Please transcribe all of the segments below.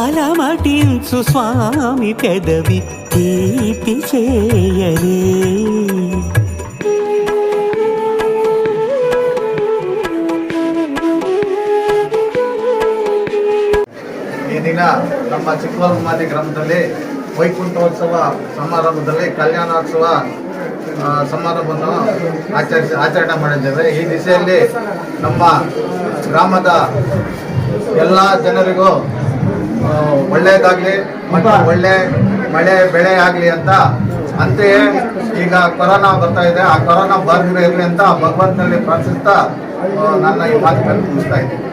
అలమటించు స్వామి పెదవి తీపి చేయరే ಈ ದಿನ ನಮ್ಮ ಚಿಕ್ಕವಲ್ಮಾದಿ ಗ್ರಾಮದಲ್ಲಿ ವೈಕುಂಠೋತ್ಸವ ಸಮಾರಂಭದಲ್ಲಿ ಕಲ್ಯಾಣೋತ್ಸವ ಆ, ಸಮಾರಂಭವನ್ನು ಆಚರಿಸಿ ಆಚರಣೆ ಮಾಡಿದ್ದೇವೆ ಈ ದಿಸೆಯಲ್ಲಿ ನಮ್ಮ ಗ್ರಾಮದ ಎಲ್ಲ ಜನರಿಗೂ ಆ, ಒಳ್ಳೆಯದಾಗಲಿ ಮತ್ತು ಒಳ್ಳೆ ಮಳೆ ಬೆಳೆ ಆಗಲಿ ಅಂತ. ಅಂತೆಯೇ ಈಗ ಕೊರೋನಾ ಬರ್ತಾ ಇದೆ. ಆ ಕೊರೋನಾ ಬಾರದೇ ಇರಲಿ ಅಂತ ಭಗವಂತನಲ್ಲಿ ಪ್ರಾರ್ಥಿಸ್ತಾ ನನ್ನ ಈ ಮಾತುಗಳನ್ನು ಮುಗಿಸ್ತಾ ಇದ್ದೀನಿ.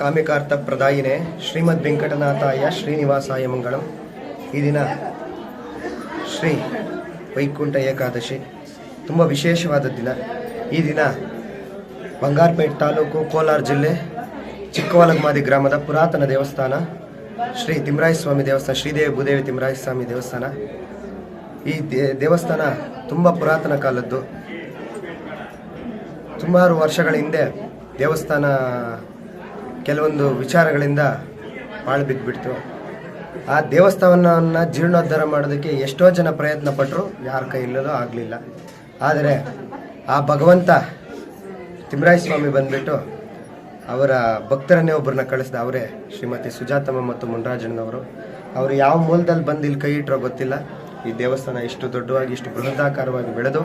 ಕಾಮಿಕಾರ್ಥ ಪ್ರದಾಯಿನೇ ಶ್ರೀಮದ್ ವೆಂಕಟನಾಥಾಯ ಶ್ರೀನಿವಾಸಾಯ ಮಂಗಳಂ. ಈ ದಿನ ಶ್ರೀ ವೈಕುಂಠ ಏಕಾದಶಿ. ತುಂಬ ವಿಶೇಷವಾದ ದಿನ. ಈ ದಿನ ಬಂಗಾರಪೇಟೆ ತಾಲೂಕು ಕೋಲಾರ ಜಿಲ್ಲೆ ಚಿಕ್ಕವಲಗಮಾದಿ ಗ್ರಾಮದ ಪುರಾತನ ದೇವಸ್ಥಾನ, ಶ್ರೀ ತಿಮ್ರಾಯ ಸ್ವಾಮಿ ದೇವಸ್ಥಾನ ಶ್ರೀದೇವಿ ಭೂದೇವಿ ತಿಮ್ಮರಾಯ ಸ್ವಾಮಿ ದೇವಸ್ಥಾನ. ಈ ದೇವಸ್ಥಾನ ತುಂಬ ಪುರಾತನ ಕಾಲದ್ದು. ಸುಮಾರು ವರ್ಷಗಳ ಹಿಂದೆ ದೇವಸ್ಥಾನ ಕೆಲವೊಂದು ವಿಚಾರಗಳಿಂದ ಪಾಳು ಬಿದ್ದುಬಿಡ್ತು ಆ ದೇವಸ್ಥಾನವನ್ನು ಜೀರ್ಣೋದ್ಧಾರ ಮಾಡೋದಕ್ಕೆ ಎಷ್ಟೋ ಜನ ಪ್ರಯತ್ನ ಪಟ್ಟರು ಯಾರ ಕೈಯಲ್ಲೂ ಆಗಲಿಲ್ಲ. ಆದರೆ ಆ ಭಗವಂತ ತಿಮ್ರಾಯ ಸ್ವಾಮಿ ಬಂದ್ಬಿಟ್ಟು ಅವರ ಭಕ್ತರನ್ನೇ ಒಬ್ಬರನ್ನ ಕಳಿಸಿದ. ಅವರೇ ಶ್ರೀಮತಿ ಸುಜಾತಮ್ಮ ಮತ್ತು ಮುನ್ರಾಜಣ್ಣನವರು. ಅವರು ಯಾವ ಮೂಲದಲ್ಲಿ ಬಂದು ಇಲ್ಲಿ ಕೈ ಇಟ್ಟರೋ ಗೊತ್ತಿಲ್ಲ. ಈ ದೇವಸ್ಥಾನ ಇಷ್ಟು ದೊಡ್ಡವಾಗಿ, ಇಷ್ಟು ಬೃಹದಾಕಾರವಾಗಿ ಬೆಳೆದು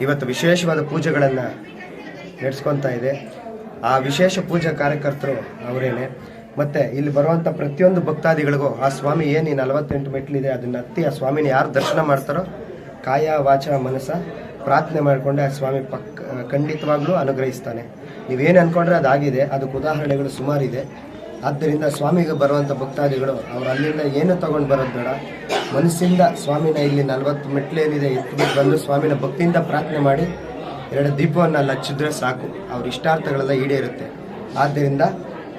ಇವತ್ತು ವಿಶೇಷವಾದ ಪೂಜೆಗಳನ್ನು ನಡೆಸ್ಕೊತಾ ಇದೆ. ಆ ವಿಶೇಷ ಪೂಜಾ ಕಾರ್ಯಕರ್ತರು ಅವರೇನೆ. ಮತ್ತೆ ಇಲ್ಲಿ ಬರುವಂಥ ಪ್ರತಿಯೊಂದು ಭಕ್ತಾದಿಗಳಿಗೂ, ಆ ಸ್ವಾಮಿ ಏನು ಈ ನಲವತ್ತೆಂಟು ಮೆಟ್ಲಿದೆ ಅದನ್ನ ಹತ್ತಿ, ಆ ಸ್ವಾಮಿನ ಯಾರು ದರ್ಶನ ಮಾಡ್ತಾರೋ, ಕಾಯ ವಾಚ ಮನಸ್ಸ, ಪ್ರಾರ್ಥನೆ ಮಾಡಿಕೊಂಡೆ ಆ ಸ್ವಾಮಿ ಪಕ್ಕ ಖಂಡಿತವಾಗ್ಲೂ ಅನುಗ್ರಹಿಸ್ತಾನೆ. ನೀವೇನು ಅನ್ಕೊಂಡ್ರೆ ಅದಾಗಿದೆ, ಅದಕ್ಕೆ ಉದಾಹರಣೆಗಳು ಸುಮಾರಿದೆ. ಆದ್ದರಿಂದ ಸ್ವಾಮಿಗೆ ಬರುವಂಥ ಭಕ್ತಾದಿಗಳು, ಅವರು ಅಲ್ಲಿಂದ ಏನು ತಗೊಂಡು ಬರೋದು ಬೇಡ. ಮನಸ್ಸಿಂದ ಸ್ವಾಮಿನ ಇಲ್ಲಿ ನಲವತ್ತು ಮೆಟ್ಲೇನಿದೆ ಎತ್ತಿ ಬಂದು ಸ್ವಾಮಿನ ಭಕ್ತಿಯಿಂದ ಪ್ರಾರ್ಥನೆ ಮಾಡಿ ಎರಡು ದೀಪವನ್ನು ಅಲ್ಲಿ ಸಾಕು. ಅವ್ರ ಇಷ್ಟಾರ್ಥಗಳೆಲ್ಲ ಈಡೇರುತ್ತೆ. ಆದ್ದರಿಂದ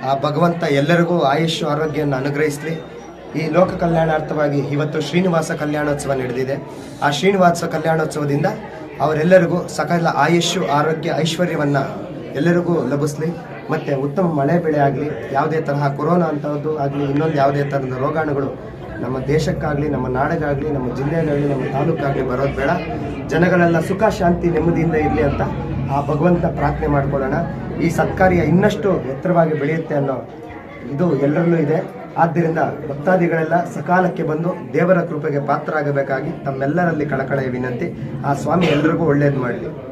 ಆ ಭಗವಂತ ಎಲ್ಲರಿಗೂ ಆಯುಷ್, ಆರೋಗ್ಯವನ್ನು ಅನುಗ್ರಹಿಸಲಿ. ಈ ಲೋಕ ಕಲ್ಯಾಣಾರ್ಥವಾಗಿ ಇವತ್ತು ಶ್ರೀನಿವಾಸ ಕಲ್ಯಾಣೋತ್ಸವ ನಡೆದಿದೆ. ಆ ಶ್ರೀನಿವಾಸ ಕಲ್ಯಾಣೋತ್ಸವದಿಂದ ಅವರೆಲ್ಲರಿಗೂ ಸಕಲ ಆಯುಷು, ಆರೋಗ್ಯ, ಐಶ್ವರ್ಯವನ್ನು ಎಲ್ಲರಿಗೂ ಲಭಿಸಲಿ. ಮತ್ತು ಉತ್ತಮ ಮಳೆ, ಬೆಳೆ ಆಗಲಿ. ಯಾವುದೇ ತರಹ ಕೊರೋನಾ ಅಂಥದ್ದು ಆಗಲಿ, ಇನ್ನೊಂದು ಯಾವುದೇ ಥರದ ರೋಗಾಣುಗಳು ನಮ್ಮ ದೇಶಕ್ಕಾಗಲಿ, ನಮ್ಮ ನಾಡಿಗಾಗಲಿ, ನಮ್ಮ ಜಿಲ್ಲೆಗಾಗಲಿ, ನಮ್ಮ ತಾಲೂಕಾಗಲಿ ಬರೋದು ಬೇಡ. ಜನಗಳೆಲ್ಲ ಸುಖ, ಶಾಂತಿ, ನೆಮ್ಮದಿಯಿಂದ ಇರಲಿ ಅಂತ ಆ ಭಗವಂತ ಪ್ರಾರ್ಥನೆ ಮಾಡ್ಕೊಳ್ಳೋಣ. ಈ ಸತ್ಕಾರ್ಯ ಇನ್ನಷ್ಟು ಎತ್ತರವಾಗಿ ಬೆಳೆಯುತ್ತೆ ಅನ್ನೋ ಇದು ಎಲ್ಲರಲ್ಲೂ ಇದೆ. ಆದ್ದರಿಂದ ಭಕ್ತಾದಿಗಳೆಲ್ಲ ಸಕಾಲಕ್ಕೆ ಬಂದು ದೇವರ ಕೃಪೆಗೆ ಪಾತ್ರರಾಗಬೇಕಾಗಿ ತಮ್ಮೆಲ್ಲರಲ್ಲಿ ಕಳಕಳೆಯ ವಿನಂತಿ. ಆ ಸ್ವಾಮಿ ಎಲ್ರಿಗೂ ಒಳ್ಳೆಯದು ಮಾಡಲಿ.